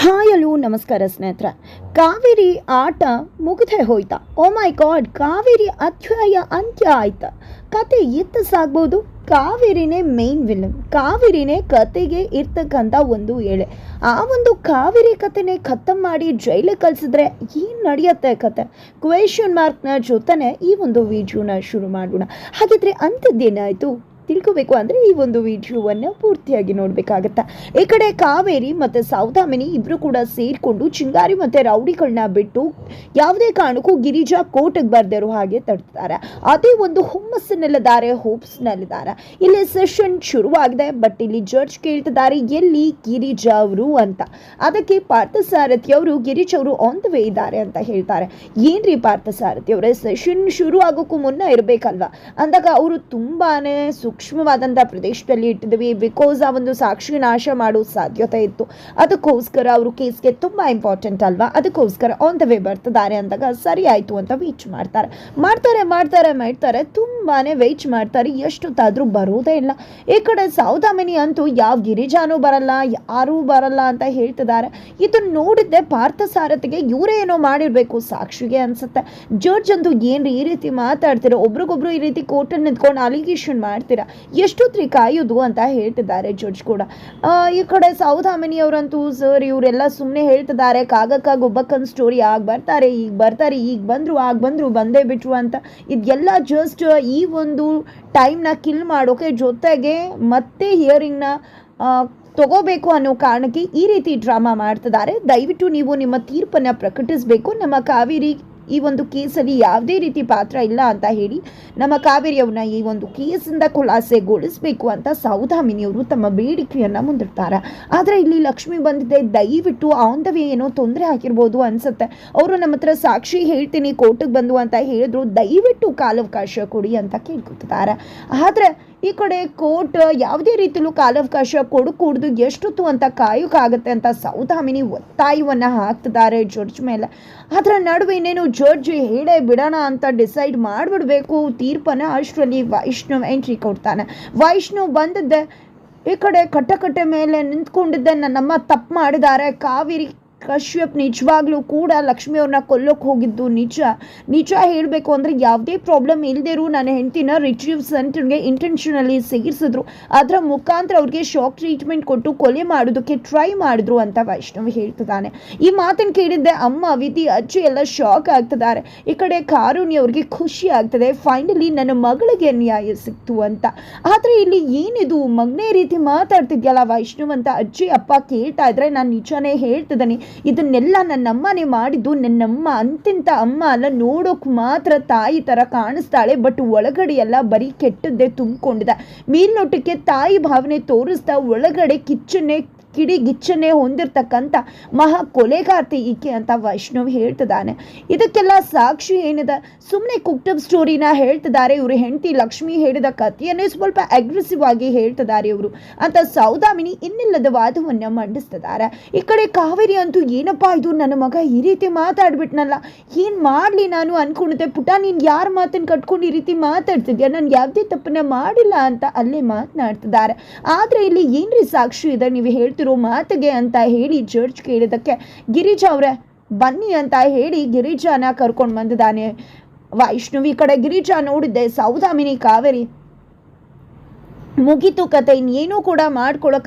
Hi hello ನಮಸ್ಕಾರ ಸ್ನೇಹಿತರೆ. ಕಾವೇರಿ ಆಟ ಮುಗಿದೇ ಹೋಯ್ತಾ. ಓ ಮೈ ಗಾಡ್, ಕಾವೇರಿ ಅಧ್ಯಾಯ ಅಂತ್ಯ ಆಯ್ತಾ. ಕತೆ ಎತ್ತ ಸಾಗ್ಬೋದು? ಕಾವೇರಿನೇ ಮೇನ್ ವಿಲನ್. ಕಾವೇರಿನೇ ಕತೆಗೆ ಇರ್ತಕ್ಕಂಥ ಒಂದು ಎಳೆ. ಆ ಒಂದು ಕಾವೇರಿ ಕತೆನೇ ಖತಮ್ ಮಾಡಿ ಜೈಲಿಗೆ ಕಲಿಸಿದ್ರೆ ಏನು ನಡೆಯುತ್ತೆ ಕತೆ? ಕ್ವೆಶನ್ ಮಾರ್ಕ್ನ ಜೊತೆನೇ ಈ ಒಂದು ವಿಡಿಯೋನ ಶುರು ಮಾಡೋಣ. ಹಾಗಿದ್ರೆ ಅಂಥದ್ದೇನಾಯಿತು ತಿಳ್ಕೋಬೇಕು ಅಂದರೆ ಈ ಒಂದು ವಿಡಿಯೋವನ್ನು ಪೂರ್ತಿಯಾಗಿ ನೋಡಬೇಕಾಗತ್ತೆ. ಈ ಕಡೆ ಕಾವೇರಿ ಮತ್ತು ಸೌದಾಮಿನಿ ಇಬ್ಬರು ಕೂಡ ಸೇರಿಕೊಂಡು ಚಿಂಗಾರಿ ಮತ್ತು ರೌಡಿಗಳನ್ನ ಬಿಟ್ಟು ಯಾವುದೇ ಕಾರಣಕ್ಕೂ ಗಿರಿಜಾ ಕೋಟೆಗೆ ಬರ್ದಿರೋ ಹಾಗೆ ತಡ್ತಾರೆ. ಅದೇ ಒಂದು ಹುಮ್ಮಸ್ಸಿನಲ್ಲಿದ್ದಾರೆ, ಹೋಪ್ಸ್ನಲ್ಲಿದ್ದಾರೆ. ಇಲ್ಲಿ ಸೆಷನ್ ಶುರುವಾಗಿದೆ, ಬಟ್ ಇಲ್ಲಿ ಜಡ್ಜ್ ಕೇಳ್ತಿದ್ದಾರೆ, ಎಲ್ಲಿ ಗಿರಿಜಾ ಅವರು ಅಂತ. ಅದಕ್ಕೆ ಪಾರ್ಥಸಾರಥಿ ಅವರು, ಗಿರಿಜಾ ಅವರು ಆನ್ ವೇ ಇದ್ದಾರೆ ಅಂತ ಹೇಳ್ತಾರೆ. ಏನ್ರಿ ಪಾರ್ಥಸಾರಥಿ ಅವರ, ಸೆಷನ್ ಶುರು ಆಗೋಕ್ಕೂ ಮುನ್ನ ಇರಬೇಕಲ್ವಾ? ಅಂದಾಗ ಅವರು ತುಂಬಾನೇ ಸೂಕ್ಷ್ಮವಾದಂಥ ಪ್ರದೇಶದಲ್ಲಿ ಇಟ್ಟಿದ್ವಿ. ಬಿಕಾಸ್ ಆ ಒಂದು ಸಾಕ್ಷಿ ನಾಶ ಮಾಡೋ ಸಾಧ್ಯತೆ ಇತ್ತು. ಅದಕ್ಕೋಸ್ಕರ ಅವರು ಕೇಸ್ಗೆ ತುಂಬ ಇಂಪಾರ್ಟೆಂಟ್ ಅಲ್ವಾ? ಅದಕ್ಕೋಸ್ಕರ ಆನ್ ದ ವೇ ಬರ್ತಿದ್ದಾರೆ ಅಂದಾಗ ಸರಿ ಆಯಿತು ಅಂತ ವೀಚ್ ಮಾಡ್ತಾರೆ. ಮಾಡ್ತಾರೆ ಮಾಡ್ತಾರೆ ಮಾಡ್ತಾರೆ, ತುಂಬಾನೇ ವೇಚ್ ಮಾಡ್ತಾರೆ. ಎಷ್ಟೊತ್ತಾದರೂ ಬರೋದೇ ಇಲ್ಲ. ಈ ಕಡೆ ಸೌದಾಮಿನಿ ಅಂತೂ ಯಾವ ಗಿರಿಜಾನೂ ಬರಲ್ಲ, ಯಾರೂ ಬರಲ್ಲ ಅಂತ ಹೇಳ್ತಿದ್ದಾರೆ. ಇದು ನೋಡಿದ್ದೆ ಪಾರ್ಥ ಸಾರಥಿಗೆ ಇವರೇ ಏನೋ ಮಾಡಿರಬೇಕು ಸಾಕ್ಷಿಗೆ ಅನ್ಸುತ್ತೆ. ಜಡ್ಜ್ ಅಂತೂ ಏನ್ರಿ ಈ ರೀತಿ ಮಾತಾಡ್ತಿರೋ, ಒಬ್ರಿಗೊಬ್ರು ಈ ರೀತಿ ಕೋರ್ಟಲ್ಲಿ ನಿಂತ್ಕೊಂಡು ಅಲಿಗೇಷನ್ ಮಾಡ್ತೀರಾ? ಎಷ್ಟೊತ್ರಿ ಕಾಯೋದು ಅಂತ ಹೇಳ್ತಿದ್ದಾರೆ ಜಡ್ಜ್ ಕೂಡ. ಈ ಕಡೆ ಸೌದಾಮಿನಿ ಅವರಂತೂ ಸರ್ ಇವರೆಲ್ಲ ಸುಮ್ಮನೆ ಹೇಳ್ತಿದ್ದಾರೆ ಕಾಗಕ್ಕ ಗೊಬ್ಬಕ್ಕನ್ ಸ್ಟೋರಿ ಆಗ ಬರ್ತಾರೆ, ಈಗ ಬರ್ತಾರೆ, ಈಗ ಬಂದರು, ಆಗ ಬಂದರು, ಬಂದೇ ಬಿಟ್ರು ಅಂತ. ಇದೆಲ್ಲ ಜಸ್ಟ್ ಈ ಒಂದು ಟೈಮ್ನ ಕಿಲ್ ಮಾಡೋಕೆ ಜೊತೆಗೆ ಮತ್ತೆ ಹಿಯರಿಂಗ್ನ ತಗೋಬೇಕು ಅನ್ನೋ ಕಾರಣಕ್ಕೆ ಈ ರೀತಿ ಡ್ರಾಮಾ ಮಾಡ್ತಿದ್ದಾರೆ. ದಯವಿಟ್ಟು ನೀವು ನಿಮ್ಮ ತೀರ್ಪನ್ನು ಪ್ರಕಟಿಸಬೇಕು. ನಮ್ಮ ಕಾವೇರಿ ಈ ಒಂದು ಕೇಸಲ್ಲಿ ಯಾವುದೇ ರೀತಿ ಪಾತ್ರ ಇಲ್ಲ ಅಂತ ಹೇಳಿ ನಮ್ಮ ಕಾವೇರಿಯವನ್ನ ಈ ಒಂದು ಕೇಸಿಂದ ಖುಲಾಸೆಗೊಳಿಸಬೇಕು ಅಂತ ಸೌದಾಮಿನಿಯವರು ತಮ್ಮ ಬೇಡಿಕೆಯನ್ನು ಮುಂದಿಡ್ತಾರೆ. ಆದರೆ ಇಲ್ಲಿ ಲಕ್ಷ್ಮಿ ಬಂದಿದೆ. ದಯವಿಟ್ಟು ಆನ್ ದ ವೇ ಏನೋ ತೊಂದರೆ ಆಗಿರ್ಬೋದು ಅನ್ಸುತ್ತೆ. ಅವರು ನಮ್ಮ ಹತ್ರ ಸಾಕ್ಷಿ ಹೇಳ್ತೀನಿ, ಕೋರ್ಟಿಗೆ ಬಂದು ಅಂತ ಹೇಳಿದ್ರು. ದಯವಿಟ್ಟು ಕಾಲಾವಕಾಶ ಕೊಡಿ ಅಂತ ಕೇಳ್ಕೊತಿದ್ದಾರೆ. ಆದರೆ ಈ ಕಡೆ ಕೋರ್ಟ್ ಯಾವುದೇ ರೀತಿಯಲ್ಲೂ ಕಾಲಾವಕಾಶ ಕೊಡಕೂಡ್ದು ಎಷ್ಟೊತ್ತು ಅಂತ ಕಾಯೋಕ್ಕಾಗತ್ತೆ ಅಂತ ಸೌದಾಮಿನಿ ಒತ್ತಾಯವನ್ನು ಹಾಕ್ತಿದ್ದಾರೆ ಜಡ್ಜ್ ಮೇಲೆ. ಅದರ ನಡುವೆ ಇನ್ನೇನು ಜಡ್ಜ್ ಹೇಳೇ ಬಿಡೋಣ ಅಂತ ಡಿಸೈಡ್ ಮಾಡಿಬಿಡಬೇಕು. ತೀರ್ಪನ್ನು ಅಷ್ಟರಲ್ಲಿ ವೈಷ್ಣವ್ ಎಂಟ್ರಿ ಕೊಡ್ತಾನೆ. ವೈಷ್ಣವ್ ಬಂದದ್ದೆ. ಈ ಕಡೆ ಕಟ್ಟಕಟ್ಟೆ ಮೇಲೆ ನಿಂತ್ಕೊಂಡಿದ್ದೆ. ನನ್ನಮ್ಮ ತಪ್ಪು ಮಾಡಿದ್ದಾರೆ. ಕಾವೇರಿ ಕಶ್ಯಪ್ ನಿಜವಾಗ್ಲೂ ಕೂಡ ಲಕ್ಷ್ಮಿ ಅವ್ರನ್ನ ಕೊಲ್ಲೋಕೆ ಹೋಗಿದ್ದು ನಿಜ. ನಿಜ ಹೇಳಬೇಕು ಅಂದರೆ ಯಾವುದೇ ಪ್ರಾಬ್ಲಮ್ ಇಲ್ಲದೇರೂ ನನ್ನ ಹೆಂಡತಿನ ರಿಟ್ರೀವ್ ಸೆಂಟರ್ಗೆ ಇಂಟೆನ್ಷನಲ್ಲಿ ಸೇರಿಸಿದ್ರು ಅದರ ಮುಖಾಂತರ ಅವ್ರಿಗೆ ಶಾಕ್ ಟ್ರೀಟ್ಮೆಂಟ್ ಕೊಟ್ಟು ಕೊಲೆ ಮಾಡೋದಕ್ಕೆ ಟ್ರೈ ಮಾಡಿದ್ರು ಅಂತ ವೈಷ್ಣವ್ ಹೇಳ್ತಿದ್ದಾನೆ. ಈ ಮಾತನ್ನು ಕೇಳಿದ್ದೆ ಅಮ್ಮ, ವಿಧಿ, ಅಜ್ಜಿ ಎಲ್ಲ ಶಾಕ್ ಆಗ್ತಿದ್ದಾರೆ. ಈ ಕಡೆ ಕಾರುಣಿ ಅವ್ರಿಗೆ ಖುಷಿ ಆಗ್ತದೆ. ಫೈನಲಿ ನನ್ನ ಮಗಳಿಗೆ ನ್ಯಾಯ ಸಿಕ್ತು ಅಂತ. ಆದರೆ ಇಲ್ಲಿ ಏನಿದು? ಮಗನೇ ರೀತಿ ಮಾತಾಡ್ತಿದ್ಯಲ್ಲ ವೈಷ್ಣವ್ ಅಂತ ಅಜ್ಜಿ, ಅಪ್ಪ ಕೇಳ್ತಾ ಇದ್ರೆ ನಾನು ನಿಜಾನೇ ಹೇಳ್ತಿದ್ದೀನಿ. ಇದನ್ನೆಲ್ಲ ನನ್ನಮ್ಮನೇ ಮಾಡಿದ್ದು. ನನ್ನಮ್ಮ ಅಂತಿಂತ ಅಮ್ಮ ಅಲ್ಲ. ನೋಡೋಕೆ ಮಾತ್ರ ತಾಯಿ ಥರ ಕಾಣಿಸ್ತಾಳೆ. ಬಟ್ ಒಳಗಡೆ ಎಲ್ಲ ಬರೀ ಕೆಟ್ಟದ್ದೇ ತುಂಬಿಕೊಂಡಿದೆ. ಮೇಲ್ನೋಟಕ್ಕೆ ತಾಯಿ ಭಾವನೆ ತೋರಿಸ್ತಾ, ಒಳಗಡೆ ಕಿಚ್ಚನ್ನೇ ಕಿಡಿ ಗಿಚ್ಚನೆ ಹೊಂದಿರತಕ್ಕಂಥ ಮಹಾ ಕೊಲೆಗಾರ್ತಿ ಈಕೆ ಅಂತ ವೈಷ್ಣವ್ ಹೇಳ್ತಿದ್ದಾನೆ. ಇದಕ್ಕೆಲ್ಲ ಸಾಕ್ಷಿ ಏನಿದೆ? ಸುಮ್ಮನೆ ಕುಕ್ಟಬ್ ಸ್ಟೋರಿನ ಹೇಳ್ತಿದ್ದಾರೆ ಇವರು. ಹೆಂಡತಿ ಲಕ್ಷ್ಮಿ ಹೇಳಿದ ಕಥೆಯನ್ನೇ ಸ್ವಲ್ಪ ಅಗ್ರೆಸಿವ್ ಆಗಿ ಹೇಳ್ತಿದ್ದಾರೆ ಇವರು. ಅಂತ ಸೌದಾಮಿನಿ ಇನ್ನಿಲ್ಲದ ವಾದವನ್ನು ಮಂಡಿಸ್ತಿದ್ದಾರೆ. ಈ ಕಡೆ ಕಾವೇರಿ ಅಂತೂ ಏನಪ್ಪಾ ಇದು? ನನ್ನ ಮಗ ಈ ರೀತಿ ಮಾತಾಡ್ಬಿಟ್ನಲ್ಲ. ಏನು ಮಾಡಲಿ ನಾನು ಅನ್ಕೊಂಡಿದ್ದೆ ಪುಟ, ನೀನು ಯಾರ ಮಾತನ್ನು ಕಟ್ಕೊಂಡು ಈ ರೀತಿ ಮಾತಾಡ್ತಿದ್ಯಾ? ನಾನು ಯಾವುದೇ ತಪ್ಪನ್ನ ಮಾಡಿಲ್ಲ ಅಂತ ಅಲ್ಲೇ ಮಾತನಾಡ್ತಿದ್ದಾರೆ. ಆದರೆ ಇಲ್ಲಿ ಏನ್ರಿ ಸಾಕ್ಷಿ ಇದೆ? ನೀವು ಹೇಳ್ತಿರೋ ಮಾತಿಗೆ ಅಂತ ಹೇಳಿ ಜಡ್ಜ್ ಕೇಳಿದಕ್ಕೆ ಗಿರಿಜಾ ಅವರೇ, ಬನ್ನಿ ಅಂತ ಹೇಳಿ ಗಿರಿಜಾನ ಕರ್ಕೊಂಡು ಬಂದಿದ್ದಾನೆ. ವೈಷ್ಣವಿ ಕಡೆ ಗಿರಿಜಾ ನೋಡಿದ್ದೆ, ಸೌದಾಮಿನಿ ಕಾವೇರಿ ಮುಗೀತು ಕತೆ, ಇನ್ನೇನು ಕೂಡ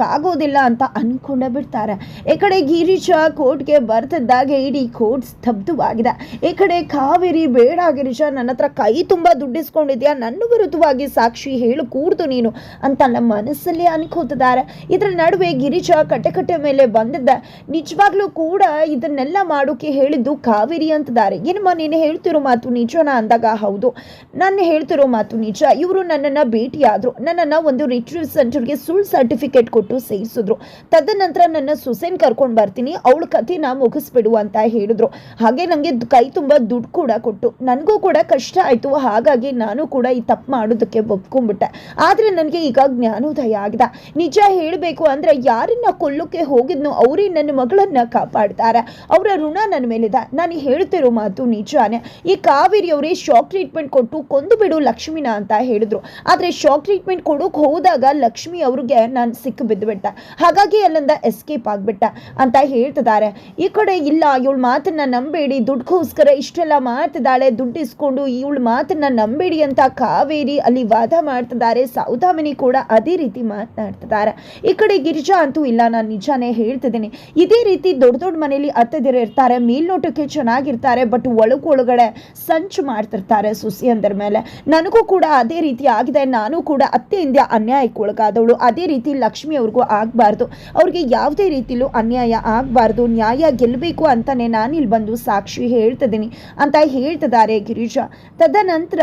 ಆಗೋದಿಲ್ಲ ಅಂತ ಅನ್ಕೊಂಡೇ ಬಿಡ್ತಾರೆ. ಈ ಕಡೆ ಗಿರೀಶ ಕೋರ್ಟ್ಗೆ ಬರ್ತಿದ್ದಾಗೆ ಇಡೀ ಕೋರ್ಟ್ ಸ್ತಬ್ಧವಾಗಿದೆ. ಈ ಕಡೆ ಕಾವೇರಿ, ಬೇಡ ಗಿರೀಶ, ನನ್ನ ಹತ್ರ ಕೈ ತುಂಬ ದುಡ್ಡಿಸ್ಕೊಂಡಿದ್ಯಾ, ನನ್ನ ವಿರುದ್ಧವಾಗಿ ಸಾಕ್ಷಿ ಹೇಳು ಕೂಡ್ದು ನೀನು ಅಂತ ನಮ್ಮ ಮನಸ್ಸಲ್ಲಿ ಅನ್ಕೋತಿದ್ದಾರೆ. ಇದರ ನಡುವೆ ಗಿರೀಶ ಕಟ್ಟೆ ಮೇಲೆ ಬಂದಿದ್ದ. ನಿಜವಾಗ್ಲೂ ಕೂಡ ಇದನ್ನೆಲ್ಲ ಮಾಡೋಕೆ ಹೇಳಿದ್ದು ಕಾವೇರಿ ಅಂತಿದ್ದಾರೆ. ಏನಮ್ಮ, ನೀನು ಹೇಳ್ತಿರೋ ಮಾತು ನಿಜನಾ ಅಂದಾಗ ಹೌದು. ನಾನು ಹೇಳ್ತಿರೋ ಮಾತು ನಿಜ. ಇವರು ನನ್ನನ್ನು ಭೇಟಿಯಾದರು. ನನ್ನನ್ನು ಒಂದು ರಿಟ್ರೀವ್ ಸೆಂಟರ್ಗೆ ಸುಳ್ಳು ಸರ್ಟಿಫಿಕೇಟ್ ಕೊಟ್ಟು ಸೇರಿಸಿದ್ರು ತದನಂತರ ನನ್ನ ಸುಸೇನ್ ಕರ್ಕೊಂಡು ಬರ್ತೀನಿ, ಅವಳ ಕಥೆನ ಮುಗಿಸ್ಬಿಡು ಅಂತ ಹೇಳಿದ್ರು. ಹಾಗೆ ನನಗೆ ಕೈ ತುಂಬ ದುಡ್ಡು ಕೂಡ ಕೊಟ್ಟು. ನನಗೂ ಕೂಡ ಕಷ್ಟ ಆಯಿತು, ಹಾಗಾಗಿ ನಾನು ಕೂಡ ಈ ತಪ್ಪು ಮಾಡೋದಕ್ಕೆ ಒಪ್ಕೊಂಡ್ಬಿಟ್ಟೆ. ಆದರೆ ನನಗೆ ಈಗ ಜ್ಞಾನೋದಯ ಆಗಿದೆ. ನಿಜ ಹೇಳಬೇಕು ಅಂದರೆ ಯಾರನ್ನ ಕೊಲ್ಲಕ್ಕೆ ಹೋಗಿದ್ನೋ ಅವರೇ ನನ್ನ ಮಗಳನ್ನ ಕಾಪಾಡ್ತಾರೆ. ಅವರ ಋಣ ನನ್ನ ಮೇಲಿದೆ. ನಾನು ಹೇಳ್ತಿರೋ ಮಾತು ನಿಜಾನೇ. ಈ ಕಾವೇರಿ ಅವರೇ ಶಾಕ್ ಟ್ರೀಟ್ಮೆಂಟ್ ಕೊಟ್ಟು ಕೊಂದು ಬಿಡು ಲಕ್ಷ್ಮಿನ ಅಂತ ಹೇಳಿದ್ರು. ಆದರೆ ಶಾಕ್ ಟ್ರೀಟ್ಮೆಂಟ್ ಕೊಡೋಕೆ ಹೋದಾಗ ಲಕ್ಷ್ಮಿ ಅವ್ರಿಗೆ ನಾನು ಸಿಕ್ಕಿ ಬಿದ್ದುಬಿಟ್ಟೆ ಹಾಗಾಗಿ ಅಲ್ಲಿಂದ ಎಸ್ಕೇಪ್ ಆಗಿಬಿಟ್ಟೆ ಅಂತ ಹೇಳ್ತಿದ್ದಾರೆ. ಈ ಕಡೆ ಇಲ್ಲ, ಇವಳ ಮಾತನ್ನ ನಂಬೇಡಿ, ದುಡ್ಡುಗೋಸ್ಕರ ಇಷ್ಟೆಲ್ಲ ಮಾಡ್ತಿದ್ದಾಳೆ ದುಡ್ಡು ಇಸ್ಕೊಂಡು ಇವಳ ಮಾತನ್ನ ನಂಬೇಡಿ ಅಂತ ಕಾವೇರಿ ಅಲ್ಲಿ ವಾದ ಮಾಡ್ತಿದ್ದಾರೆ. ಸೌದಾಮಿನಿ ಕೂಡ ಅದೇ ರೀತಿ ಮಾತನಾಡ್ತಿದ್ದಾರೆ. ಈ ಕಡೆ ಗಿರಿಜಾ ಅಂತೂ ಇಲ್ಲ, ನಾನು ನಿಜಾನೇ ಹೇಳ್ತಿದ್ದೀನಿ. ಇದೇ ರೀತಿ ದೊಡ್ಡ ದೊಡ್ಡ ಮನೆಯಲ್ಲಿ ಅತ್ತದಿರ ಇರ್ತಾರೆ, ಮೇಲ್ನೋಟಕ್ಕೆ ಚೆನ್ನಾಗಿರ್ತಾರೆ, ಬಟ್ ಒಳಗೊಳಗಡೆ ಸಂಚು ಮಾಡ್ತಿರ್ತಾರೆ ಸುಸಿಯಂದರ ಮೇಲೆ. ನನಗೂ ಕೂಡ ಅದೇ ರೀತಿ ಆಗಿದೆ, ನಾನು ಕೂಡ ಅತ್ತೆಯಿಂದ ಅನ್ಯಾಯಕ್ಕೆ ಒಳಗಾದವಳು. ಅದೇ ರೀತಿ ಲಕ್ಷ್ಮಿ ಅವ್ರಿಗೂ ಆಗಬಾರ್ದು. ಅವ್ರಿಗೆ ಯಾವುದೇ ರೀತಿಲೂ ಅನ್ಯಾಯ ಆಗಬಾರ್ದು. ನ್ಯಾಯ ಗೆಲ್ಲಬೇಕು ಅಂತಲೇ ನಾನು ಇಲ್ಲಿ ಬಂದು ಸಾಕ್ಷಿ ಹೇಳ್ತಿದ್ದೀನಿ ಅಂತ ಹೇಳ್ತಿದ್ದಾರೆ ಗಿರೀಶ ತದನಂತರ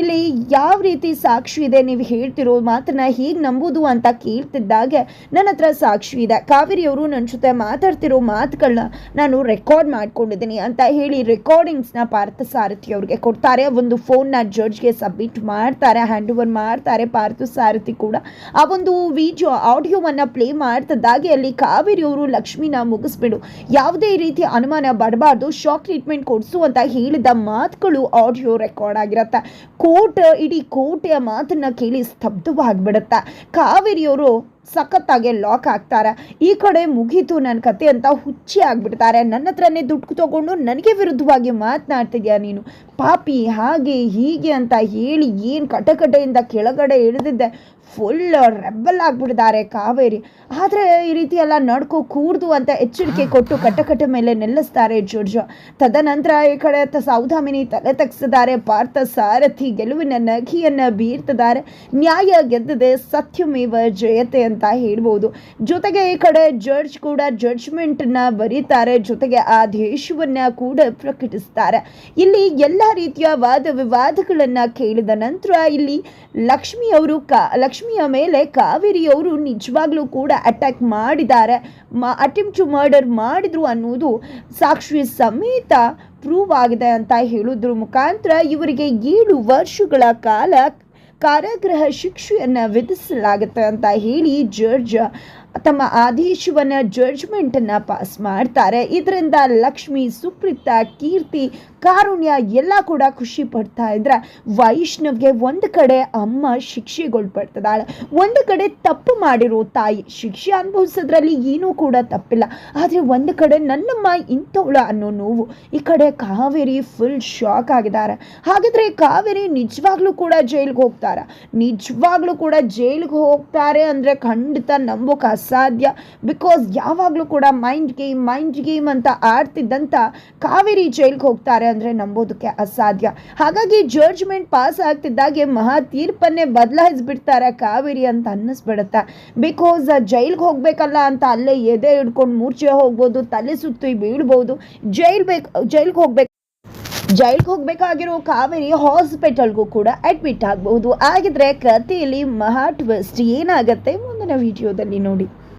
ಇಲ್ಲಿ ಯಾವ ರೀತಿ ಸಾಕ್ಷಿ ಇದೆ ನೀವು ಹೇಳ್ತಿರೋ ಮಾತನ್ನ ಹೇಗೆ ನಂಬುದು ಅಂತ ಕೇಳ್ತಿದ್ದಾಗೆ ನನ್ನ ಹತ್ರ ಸಾಕ್ಷಿ ಇದೆ. ಕಾವೇರಿಯವರು ನನ್ನ ಜೊತೆ ಮಾತಾಡ್ತಿರೋ ಮಾತುಗಳನ್ನ ನಾನು ರೆಕಾರ್ಡ್ ಮಾಡ್ಕೊಂಡಿದ್ದೀನಿ ಅಂತ ಹೇಳಿ ರೆಕಾರ್ಡಿಂಗ್ಸ್ನ ಪಾರ್ಥ ಸಾರಥಿ ಅವ್ರಿಗೆ ಕೊಡ್ತಾರೆ. ಒಂದು ಫೋನ್ನ ಜಡ್ಜ್ಗೆ ಸಬ್ಮಿಟ್ ಮಾಡ್ತಾರೆ, ಹ್ಯಾಂಡ್ ಓವರ್ ಮಾಡ್ತಾರೆ ಪಾರ್ಥ ಸಾರಥಿ ಕೂಡ ಆ ಒಂದು ವಿಡಿಯೋ ಆಡಿಯೋವನ್ನು ಪ್ಲೇ ಮಾಡ್ತಿದ್ದಾಗೆ ಅಲ್ಲಿ ಕಾವೇರಿಯವರು ಲಕ್ಷ್ಮೀನ ಮುಗಿಸ್ಬಿಡು. ಯಾವುದೇ ರೀತಿ ಅನುಮಾನ ಬರಬಾರ್ದು ಶಾಕ್ ಟ್ರೀಟ್ಮೆಂಟ್ ಕೊಡಿಸು ಅಂತ ಹೇಳಿದ ಮಾತುಗಳು ಆಡಿಯೋ ರೆಕಾರ್ಡ್ ಆಗಿರತ್ತೆ. ಕೋರ್ಟ್ ಇಡೀ ಕೋಟೆಯ ಮಾತನ್ನು ಕೇಳಿ ಸ್ತಬ್ಧವಾಗಿಬಿಡುತ್ತೆ. ಕಾವೇರಿಯವರು ಸಖತ್ತಾಗೆ ಲಾಕ್ ಆಗ್ತಾರೆ. ಈ ಕಡೆ ಮುಗೀತು ನನ್ನ ಕತೆ ಅಂತ ಹುಚ್ಚಿ ಆಗ್ಬಿಡ್ತಾರೆ. ನನ್ನ ಹತ್ರನೇ ದುಡ್ಡು ತಗೊಂಡು ನನಗೆ ವಿರುದ್ಧವಾಗಿ ಮಾತನಾಡ್ತಿದ್ಯಾ ನೀನು? ಪಾಪಿ, ಹಾಗೆ, ಹೀಗೆ ಅಂತ ಹೇಳಿ ಏನು ಕಟಕಟೆಯಿಂದ ಕೆಳಗಡೆ ಇಳಿದಿದ್ದೆ. ಫುಲ್ ರೆಬ್ಬಲ್ ಆಗ್ಬಿಟ್ಟಿದ್ದಾರೆ ಕಾವೇರಿ. ಆದರೆ ಈ ರೀತಿ ಎಲ್ಲ ನಡ್ಕೋ ಕೂರ್ದು ಅಂತ ಎಚ್ಚರಿಕೆ ಕೊಟ್ಟು ಕಟ್ಟಕಟ್ಟ ಮೇಲೆ ನಿಲ್ಲಿಸ್ತಾರೆ ಜಡ್ಜ್ ತದನಂತರ ಈ ಕಡೆ ತ ಸೌದಾಮಿನಿ ತಲೆ ತಗ್ಸಿದ್ದಾರೆ. ಪಾರ್ಥ ಸಾರಥಿ ಗೆಲುವಿನ ನಗಿಯನ್ನ ಬೀರ್ತಿದ್ದಾರೆ. ನ್ಯಾಯ ಗೆದ್ದಿದೆ ಸತ್ಯಮೇವ ಜಯತೆ ಅಂತ ಹೇಳ್ಬೋದು. ಜೊತೆಗೆ ಈ ಕಡೆ ಜಡ್ಜ್ ಕೂಡ ಜಡ್ಜ್ಮೆಂಟ್ನ ಬರೀತಾರೆ. ಜೊತೆಗೆ ಆ ದೇಶವನ್ನು ಕೂಡ ಪ್ರಕಟಿಸ್ತಾರೆ. ಇಲ್ಲಿ ಎಲ್ಲ ರೀತಿಯ ವಾದ ವಿವಾದಗಳನ್ನ ಕೇಳಿದ ನಂತರ ಇಲ್ಲಿ ಲಕ್ಷ್ಮಿ ಅವರು ಕಾ ಲಕ್ಷ್ಮಿಯ ಮೇಲೆ ಕಾವೇರಿಯವರು ನಿಜವಾಗ್ಲೂ ಕೂಡ ಅಟ್ಯಾಕ್ ಮಾಡಿದ್ದಾರೆ. ಅಟೆಂಪ್ಟ್ ಟು ಮರ್ಡರ್ ಮಾಡಿದ್ರು ಅನ್ನೋದು ಸಾಕ್ಷಿ ಸಮೇತ ಪ್ರೂವ್ ಆಗಿದೆ ಅಂತ ಹೇಳೋದ್ರ. ಮುಖಾಂತರ ಇವರಿಗೆ ಏಳು ವರ್ಷಗಳ ಕಾಲ ಕಾರಾಗೃಹ ಶಿಕ್ಷೆಯನ್ನು ವಿಧಿಸಲಾಗುತ್ತೆ ಅಂತ ಹೇಳಿ ಜಡ್ಜ್ ತಮ್ಮ ಆದೇಶವನ್ನು ಜಡ್ಜ್ಮೆಂಟನ್ನು ಪಾಸ್ ಮಾಡ್ತಾರೆ. ಇದರಿಂದ ಲಕ್ಷ್ಮಿ, ಸುಪ್ರೀತ, ಕೀರ್ತಿ, ಕಾರುಣ್ಯ ಎಲ್ಲ ಕೂಡ ಖುಷಿ ಪಡ್ತಾ ಇದ್ರೆ ವೈಷ್ಣವ್ಗೆ ಒಂದು ಕಡೆ ಅಮ್ಮ ಶಿಕ್ಷೆಗೊಳ್ಪಡ್ತಿದ್ದಾಳೆ ಒಂದು ಕಡೆ ತಪ್ಪು ಮಾಡಿರೋ ತಾಯಿ ಶಿಕ್ಷೆ ಅನುಭವಿಸೋದ್ರಲ್ಲಿ ಏನೂ ಕೂಡ ತಪ್ಪಿಲ್ಲ. ಆದರೆ ಒಂದು ಕಡೆ ನನ್ನಮ್ಮ ಇಂಥವಳ ಅನ್ನೋ ನೋವು ಈ ಕಡೆ ಕಾವೇರಿ ಫುಲ್ ಶಾಕ್ ಆಗಿದ್ದಾರೆ. ಹಾಗಿದ್ರೆ ಕಾವೇರಿ ನಿಜವಾಗ್ಲೂ ಕೂಡ ಜೈಲಿಗೆ ಹೋಗ್ತಾರ? ನಿಜವಾಗ್ಲೂ ಕೂಡ ಜೈಲಿಗೆ ಹೋಗ್ತಾರೆ ಅಂದರೆ ಖಂಡಿತ ನಂಬೋಕೆ ಅಸಾಧ್ಯ. ಬಿಕಾಸ್ ಯಾವಾಗಲೂ ಕೂಡ ಮೈಂಡ್ ಗೇಮ್ ಮೈಂಡ್ ಗೇಮ್ ಅಂತ ಆಡ್ತಿದ್ದಂಥ ಕಾವೇರಿ ಜೈಲ್ಗೆ ಹೋಗ್ತಾರೆ ಅಂದರೆ ನಂಬೋದಕ್ಕೆ ಅಸಾಧ್ಯ. ಹಾಗಾಗಿ ಜಡ್ಜ್ಮೆಂಟ್ ಪಾಸ್ ಆಗ್ತಿದ್ದಾಗೆ ಮಹಾ ತೀರ್ಪನ್ನೇ ಬದಲಾಯಿಸ್ಬಿಡ್ತಾರೆ ಕಾವೇರಿ ಅಂತ ಅನ್ನಿಸ್ಬಿಡುತ್ತೆ. ಬಿಕಾಸ್ ಜೈಲ್ಗೆ ಹೋಗಬೇಕಲ್ಲ ಅಂತ ಅಲ್ಲೇ ಎದೆ ಹಿಡ್ಕೊಂಡು ಮೂರ್ಛೆ ಹೋಗ್ಬೋದು, ತಲೆ ಸುತ್ತಿ ಬೀಳ್ಬೋದು. ಜೈಲ್ ಬೇಕು ಜೈಲ್ಗೆ ಹೋಗ್ಬೇಕು. ಜೈಲ್ಗೆ ಹೋಗಬೇಕಾಗಿರೋ ಕಾವೇರಿ ಹಾಸ್ಪಿಟಲ್ಗೂ ಕೂಡ ಅಡ್ಮಿಟ್ ಆಗಬಹುದು. ಹಾಗಿದ್ರೆ ಕಥೆಯಲ್ಲಿ ಮಹಾ ಟ್ವಿಸ್ಟ್ ಏನಾಗುತ್ತೆ ಮುಂದಿನ ವಿಡಿಯೋದಲ್ಲಿ ನೋಡಿ.